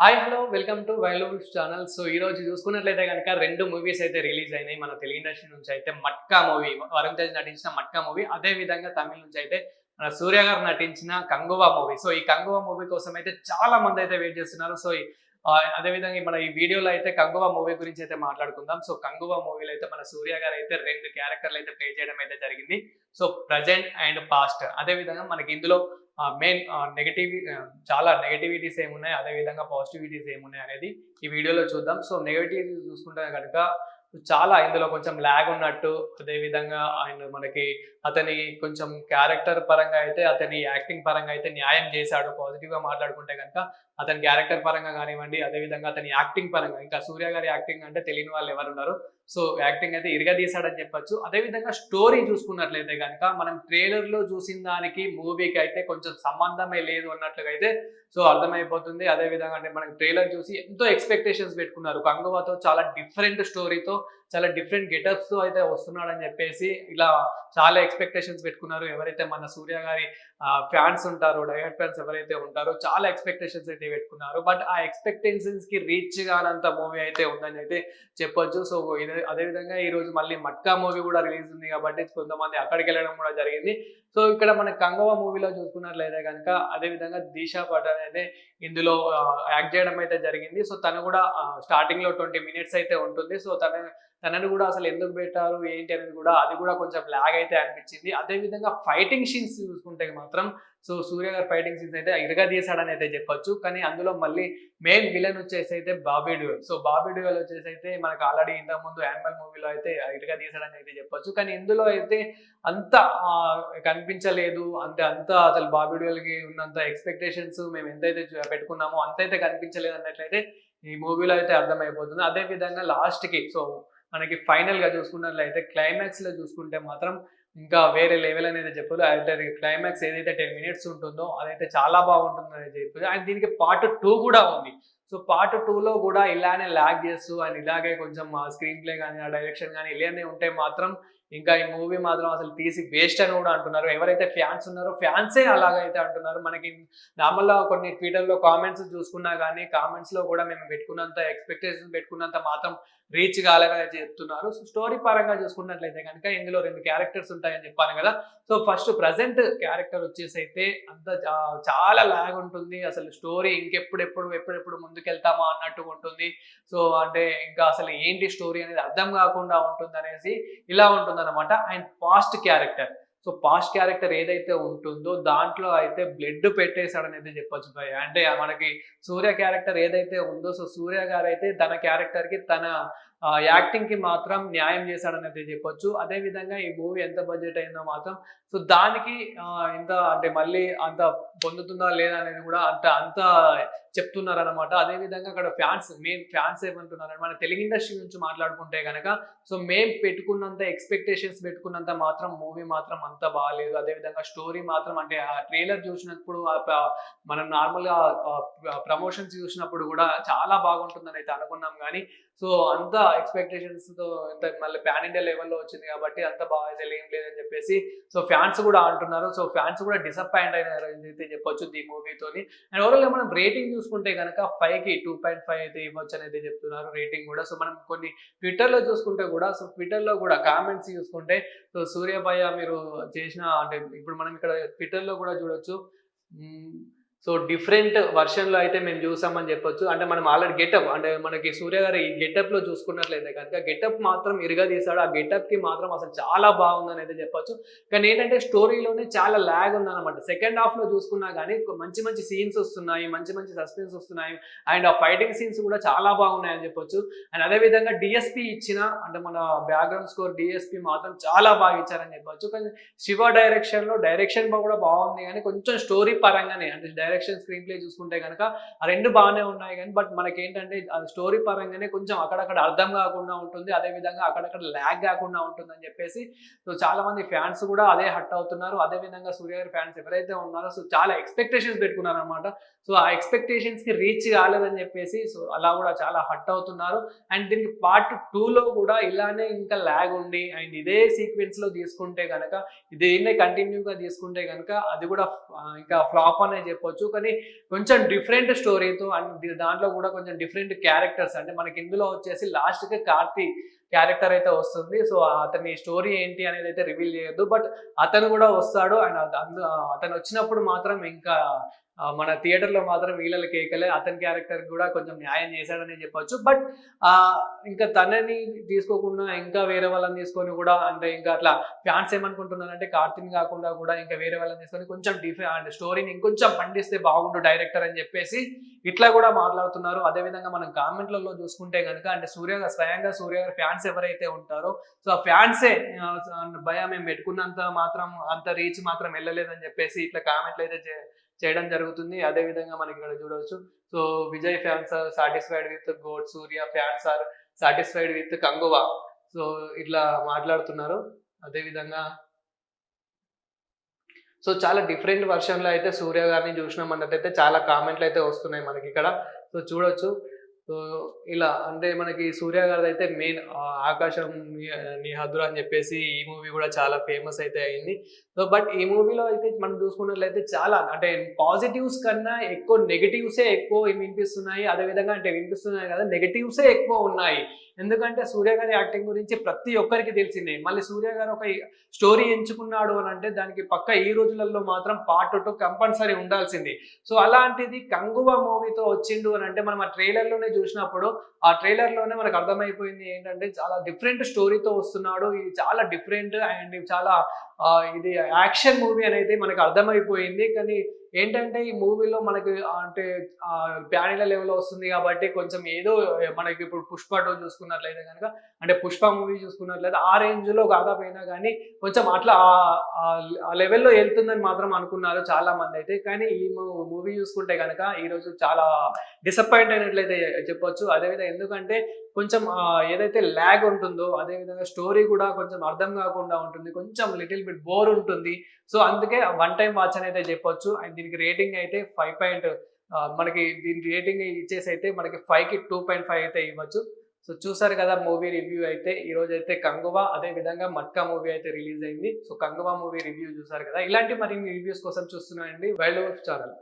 Hi hello welcome to వైలూస్ channel so ఈ రోజు చూసుకున్నట్లయితే కనుక రెండు మూవీస్ అయితే రిలీజ్ అయినాయి. మన తెలుగు ఇండస్ట్రీ నుంచి అయితే మట్కా మూవీ వరుణ్ తేజ్ నటించిన మట్కా మూవీ అదే విధంగా తమిళ నుంచి అయితే మన సూర్య గారు నటించిన కంగువా మూవీ సో ఈ కంగువా మూవీ కోసం అయితే చాలా మంది అయితే వెయిట్ చేస్తున్నారు. సో అదేవిధంగా అదే విధంగా మన ఈ వీడియోలో అయితే కంగువ మూవీ గురించి అయితే మాట్లాడుకుందాం. సో కంగువ మూవీలో అయితే మన సూర్య గారు అయితే రెండు క్యారెక్టర్లు అయితే ప్లే చేయడం అయితే జరిగింది. సో ప్రజెంట్ అండ్ పాస్ట్ అదే విధంగా మనకి ఇందులో మెయిన్ నెగటివ్ చాలా నెగటివిటీస్ ఏమున్నాయి? అదే విధంగా పాజిటివిటీస్ ఏమున్నాయి అనేది ఈ వీడియోలో చూద్దాం. సో నెగటివిటీ చూసుకుంటే కనుక చాలా ఇందులో కొంచెం ల్యాగ్ ఉన్నట్టు అదే విధంగా ఆయన మనకి అతని కొంచెం క్యారెక్టర్ పరంగా అయితే అతని యాక్టింగ్ పరంగా అయితే న్యాయం చేశాడు. పాజిటివ్గా మాట్లాడుకుంటే కనుక అతని క్యారెక్టర్ పరంగా కానివ్వండి అదే విధంగా అతని యాక్టింగ్ పరంగా. ఇంకా సూర్య గారి యాక్టింగ్ అంటే తెలియని వాళ్ళు ఎవరు ఉన్నారు సో యాక్టింగ్ అయితే ఇరగదీశాడని చెప్పొచ్చు. అదే విధంగా స్టోరీ చూసుకున్నట్లయితే కనుక మనం ట్రైలర్లో చూసిన దానికి మూవీకి అయితే కొంచెం సంబంధమే లేదు అన్నట్లుగా అయితే సో అర్థమైపోతుంది. అదే విధంగా అంటే మనం ట్రైలర్ చూసి ఎంతో ఎక్స్పెక్టేషన్స్ పెట్టుకున్నారు. కంగువాతో చాలా డిఫరెంట్ స్టోరీతో చాలా డిఫరెంట్ గెటప్స్తో అయితే వస్తున్నాడని చెప్పేసి ఇలా చాలా ఎక్స్పెక్టేషన్స్ పెట్టుకున్నారు. ఎవరైతే మన సూర్య గారి ఫ్యాన్స్ ఉంటారో డైరెక్ట్ ఫ్యాన్స్ ఎవరైతే ఉంటారో చాలా ఎక్స్పెక్టేషన్స్ అయితే పెట్టుకున్నారు. బట్ ఆ ఎక్స్పెక్టేషన్స్కి రీచ్ కానంత మూవీ అయితే ఉందని అయితే చెప్పొచ్చు. సో ఇదే అదే విధంగా ఈ రోజు మళ్ళీ మట్కా మూవీ కూడా రిలీజ్ ఉంది కాబట్టి కొంతమంది అక్కడికి వెళ్ళడం కూడా జరిగింది. సో ఇక్కడ మన కంగవ మూవీలో చూసుకున్నట్లయితే కనుక అదే విధంగా దీశా పఠాన్ అయితే ఇందులో యాక్ట్ చేయడం అయితే జరిగింది. సో తను కూడా స్టార్టింగ్లో ట్వంటీ మినిట్స్ అయితే ఉంటుంది. సో తన తనని కూడా అసలు ఎందుకు పెట్టారు ఏంటి అనేది కూడా అది కూడా కొంచెం లాగ్ అయితే అనిపించింది. అదే విధంగా ఫైటింగ్ సీన్స్ చూసుకుంటే మాత్రం సో సూర్య గారు ఫైటింగ్ సీన్స్ అయితే ఇరగా తీసాడని అయితే చెప్పొచ్చు. కానీ అందులో మళ్ళీ మెయిన్ విలన్ వచ్చేసి అయితే బాబీ డ్యూయల్. సో బాబీ డ్యూయల్ వచ్చేసి అయితే మనకు ఆల్రెడీ ఇంతకు ముందు యానిమల్ మూవీలో అయితే ఇరగా అయితే చెప్పొచ్చు. కానీ ఇందులో అయితే అంత కనిపించలేదు. అంటే అంత అసలు బాబీ డ్యూయల్కి ఉన్నంత ఎక్స్పెక్టేషన్స్ మేము ఎంతైతే పెట్టుకున్నామో అంతైతే కనిపించలేదు అన్నట్లయితే ఈ మూవీలో అయితే అర్థమైపోతుంది. అదే విధంగా లాస్ట్కి సో మనకి ఫైనల్గా చూసుకున్నట్లయితే క్లైమాక్స్లో చూసుకుంటే మాత్రం ఇంకా వేరే లెవెల్ అనేది చెప్పదు అయితే క్లైమాక్స్ ఏదైతే టెన్ మినిట్స్ ఉంటుందో అదైతే చాలా బాగుంటుంది అనేది చెప్పదు అండ్ దీనికి పార్ట్ టూ కూడా ఉంది. సో పార్ట్ టూలో కూడా ఇలానే లాగ్ చేస్తూ అండ్ ఇలాగే కొంచెం స్క్రీన్ ప్లే కానీ ఆ డైరెక్షన్ కానీ ఇలానే ఉంటే మాత్రం ఇంకా ఈ మూవీ మాత్రం అసలు తీసి వేస్ట్ అని కూడా అంటున్నారు. ఎవరైతే ఫ్యాన్స్ ఉన్నారో ఫ్యాన్సే అలాగైతే అంటున్నారు. మనకి నార్మల్గా కొన్ని ట్విట్టర్లో కామెంట్స్ చూసుకున్నా కానీ కామెంట్స్లో కూడా మేము పెట్టుకున్నంత ఎక్స్పెక్టేషన్ పెట్టుకున్నంత మాత్రం రీచ్ కాలేదని చెప్తున్నారు. సో స్టోరీ పరంగా చూసుకున్నట్లయితే కనుక ఇందులో రెండు క్యారెక్టర్స్ ఉంటాయని చెప్పాను కదా. సో ఫస్ట్ ప్రజెంట్ క్యారెక్టర్ వచ్చేసి అయితే అంత చా- చాలా లాగ్ ఉంటుంది. అసలు స్టోరీ ఇంకెప్పుడెప్పుడు ఎప్పుడెప్పుడు ముందుకెళ్తామా అన్నట్టుగా ఉంటుంది. సో అంటే ఇంకా అసలు ఏంటి స్టోరీ అనేది అర్థం కాకుండా ఉంటుంది అనేసి ఇలా ఉంటుంది. అనమాట and past character so past character ఏదైతే ఉంటుందో దాంట్లో అయితే బ్లడ్ పెట్టేశాడని అయితే చెప్పొచ్చు భయ అంటే మనకి సూర్య క్యారెక్టర్ ఏదైతే ఉందో సో సూర్య గారు అయితే తన క్యారెక్టర్కి తన యాక్టింగ్కి మాత్రం న్యాయం చేశాడనేది చెప్పొచ్చు. అదే విధంగా ఈ మూవీ ఎంత బడ్జెట్ అయిందో మాత్రం సో దానికి ఇంత అంటే మళ్ళీ అంత పొందుతుందా లేదా అనేది కూడా అంత అంత చెప్తున్నారు అనమాట అదే విధంగా అక్కడ ఫ్యాన్స్ మెయిన్ ఫ్యాన్స్ ఏమంటున్నారు మన తెలుగు ఇండస్ట్రీ నుంచి మాట్లాడుకుంటే కనుక సో మేము పెట్టుకున్నంత ఎక్స్పెక్టేషన్స్ పెట్టుకున్నంత మాత్రం మూవీ మాత్రం అంత బాగాలేదు అదే విధంగా స్టోరీ మాత్రం అంటే ఆ ట్రైలర్ చూసినప్పుడు మనం నార్మల్గా ప్రమోషన్స్ చూసినప్పుడు కూడా చాలా బాగుంటుందని అయితే అనుకున్నాం. కానీ సో అంత ఎక్స్పెక్టేషన్స్తో ఇంత మళ్ళీ ప్యాన్ ఇండియా లెవెల్లో వచ్చింది కాబట్టి అంత బాగా అసలు ఏం లేదని చెప్పేసి సో ఫ్యాన్స్ కూడా అంటున్నారు. సో ఫ్యాన్స్ కూడా డిసప్పాయింట్ అయినారు అయితే చెప్పొచ్చు ఈ మూవీతోని అండ్ ఓవరాల్ మనం రేటింగ్ చూసుకుంటే కనుక ఫైవ్కి టూ పాయింట్ ఫైవ్ అయితే ఇవ్వచ్చు అనేది చెప్తున్నారు రేటింగ్ కూడా. సో మనం కొన్ని ట్విట్టర్లో చూసుకుంటే కూడా సో ట్విట్టర్లో కూడా కామెంట్స్ చూసుకుంటే సో సూర్యభయ్య మీరు చేసిన అంటే ఇప్పుడు మనం ఇక్కడ ట్విట్టర్లో కూడా చూడొచ్చు. సో డిఫరెంట్ వర్షన్లో అయితే మేము చూసామని చెప్పొచ్చు. అంటే మనం ఆల్రెడీ గెటప్ అంటే మనకి సూర్య గారు ఈ గెటప్లో చూసుకున్నట్లయితే కనుక గెటప్ మాత్రం ఇరుగా తీసాడు ఆ గెటప్కి మాత్రం అసలు చాలా బాగుందని అయితే చెప్పొచ్చు. కానీ ఏంటంటే స్టోరీలోనే చాలా ల్యాగ్ ఉందన్నమాట. సెకండ్ హాఫ్లో చూసుకున్నా కానీ మంచి మంచి సీన్స్ వస్తున్నాయి మంచి మంచి సస్పెన్స్ వస్తున్నాయి. అండ్ ఆ ఫైటింగ్ సీన్స్ కూడా చాలా బాగున్నాయని చెప్పొచ్చు. అండ్ అదే విధంగా డిఎస్పి ఇచ్చిన అంటే మన బ్యాక్గ్రౌండ్ స్కోర్ డిఎస్పి మాత్రం చాలా బాగా ఇచ్చారని చెప్పొచ్చు. కానీ శివ డైరెక్షన్లో డైరెక్షన్ కూడా బాగుంది. కానీ కొంచెం స్టోరీ పరంగానే అంటే డైరెక్షన్ స్క్రీన్ ప్లే చూసుకుంటే కనుక ఆ రెండు బాగానే ఉన్నాయి కానీ బట్ మనకేంటంటే స్టోరీ పరంగానే కొంచెం అక్కడక్కడ అర్థం కాకుండా ఉంటుంది. అదే విధంగా అక్కడక్కడ ల్యాగ్ కాకుండా ఉంటుంది అని చెప్పేసి సో చాలా మంది ఫ్యాన్స్ కూడా అదే హట్ అవుతున్నారు. అదే విధంగా సూర్య గారి ఫ్యాన్స్ ఎవరైతే ఉన్నారో సో చాలా ఎక్స్పెక్టేషన్స్ పెట్టుకున్నారు అనమాట సో ఆ ఎక్స్పెక్టేషన్స్కి రీచ్ కాలేదని చెప్పేసి సో అలా కూడా చాలా హట్ అవుతున్నారు. అండ్ దీనికి పార్ట్లో కూడా ఇలానే ఇంకా ల్యాగ్ ఉండి అండ్ ఇదే సీక్వెన్స్లో తీసుకుంటే కనుక దీన్నే కంటిన్యూగా తీసుకుంటే కనుక అది కూడా ఇంకా ఫ్లాప్ అనే చెప్పొచ్చు. చెప్పొచ్చు కానీ కొంచెం డిఫరెంట్ స్టోరీతో అండ్ దాంట్లో కూడా కొంచెం డిఫరెంట్ క్యారెక్టర్స్ అంటే మనకి ఇందులో వచ్చేసి లాస్ట్కి కార్తీ క్యారెక్టర్ అయితే వస్తుంది. సో అతని స్టోరీ ఏంటి అనేది అయితే రివీల్ చేయొద్దు. బట్ అతను కూడా వస్తాడు. అండ్ అందు అతను వచ్చినప్పుడు మాత్రం ఇంకా మన థియేటర్లో మాత్రం వీళ్ళ కేకలే. అతని క్యారెక్టర్ కూడా కొంచెం న్యాయం చేశాడని చెప్పొచ్చు. బట్ ఇంకా తనని తీసుకోకుండా ఇంకా వేరే వాళ్ళని తీసుకొని కూడా అంటే ఇంకా అట్లా ఫ్యాన్స్ ఏమనుకుంటున్నారంటే కార్తీన్ కాకుండా కూడా ఇంకా వేరే వాళ్ళని తీసుకొని కొంచెం డిఫె అంటే స్టోరీని ఇంకొంచెం పండిస్తే బాగుండు డైరెక్టర్ అని చెప్పేసి ఇట్లా కూడా మాట్లాడుతున్నారు. అదే విధంగా మనం కామెంట్లలో చూసుకుంటే కనుక అంటే సూర్య స్వయంగా సూర్య గారి ఫ్యాన్స్ ఎవరైతే ఉంటారో సో ఆ ఫ్యాన్సే భయ మేము పెట్టుకున్నంత మాత్రం అంత రీచ్ మాత్రం వెళ్ళలేదని చెప్పేసి ఇట్లా కామెంట్లు అయితే చేయడం జరుగుతుంది. అదే విధంగా మనకి ఇక్కడ చూడవచ్చు. So Vijay fans are satisfied with GOAT Suriya fans are satisfied with Kanguva. So ఇట్లా మాట్లాడుతున్నారు. అదే విధంగా సో చాలా డిఫరెంట్ వర్షన్లో అయితే సూర్య గారిని చూసినాం అన్నట్టయితే చాలా కామెంట్లు అయితే వస్తున్నాయి మనకి ఇక్కడ. సో చూడొచ్చు. సో ఇలా అంటే మనకి సూర్య గారిది అయితే మెయిన్ ఆకాశం నీ- హద్దురు అని చెప్పేసి ఈ మూవీ కూడా చాలా ఫేమస్ అయితే అయింది. సో బట్ ఈ మూవీలో అయితే మనం చూసుకున్నట్లయితే చాలా అంటే పాజిటివ్స్ కన్నా ఎక్కువ నెగిటివ్సే ఎక్కువ వినిపిస్తున్నాయి. అదే విధంగా అంటే వినిపిస్తున్నాయి కదా నెగిటివ్సే ఎక్కువ ఉన్నాయి. ఎందుకంటే సూర్య గారి యాక్టింగ్ గురించి ప్రతి ఒక్కరికి తెలిసిందే. మళ్ళీ సూర్య గారు ఒక స్టోరీ ఎంచుకున్నాడు అని అంటే దానికి పక్క ఈ రోజులలో మాత్రం పార్ట్ టూ కంపల్సరీ ఉండాల్సింది. సో అలాంటిది కంగువ మూవీతో వచ్చిండు అని అంటే మనం ఆ ట్రైలర్లోనే చూసినప్పుడు ఆ ట్రైలర్లోనే మనకు అర్థమైపోయింది ఏంటంటే చాలా డిఫరెంట్ స్టోరీతో వస్తున్నాడు. ఇది చాలా డిఫరెంట్ అండ్ చాలా ఇది యాక్షన్ మూవీ అనేది మనకు అర్థమైపోయింది. కానీ ఏంటంటే ఈ మూవీలో మనకి అంటే ప్యానిల లెవెల్ వస్తుంది కాబట్టి కొంచెం ఏదో మనకి ఇప్పుడు పుష్ప టూ చూసుకున్నట్లయితే కనుక అంటే పుష్ప మూవీ చూసుకున్నట్లయితే ఆ రేంజ్లో కాకపోయినా కానీ కొంచెం అట్లా ఆ- లెవెల్లో వెళ్తుందని మాత్రం అనుకున్నారు చాలా మంది అయితే. కానీ ఈ మూవీ చూసుకుంటే కనుక ఈరోజు చాలా డిసప్పాయింట్ అయినట్లయితే చెప్పొచ్చు. అదేవిధంగా ఎందుకంటే కొంచెం ఏదైతే ల్యాగ్ ఉంటుందో అదేవిధంగా స్టోరీ కూడా కొంచెం అర్థం కాకుండా ఉంటుంది. కొంచెం లిటిల్ బిట్ బోర్ ఉంటుంది. సో అందుకే వన్ టైం వాచ్ అని అయితే చెప్పొచ్చు. అండ్ దీనికి రేటింగ్ అయితే ఫైవ్ పాయింట్ మనకి దీని రేటింగ్ ఇచ్చేసి అయితే మనకి ఫైవ్కి టూ పాయింట్ ఫైవ్ అయితే ఇవ్వచ్చు. సో చూసారు కదా మూవీ రివ్యూ అయితే ఈ రోజు అయితే కంగువా అదే విధంగా మట్కా మూవీ అయితే రిలీజ్ అయింది. సో కంగువా మూవీ రివ్యూ చూసారు కదా. ఇలాంటి మరిన్ని రివ్యూస్ కోసం చూస్తున్నాయండి. Wild channel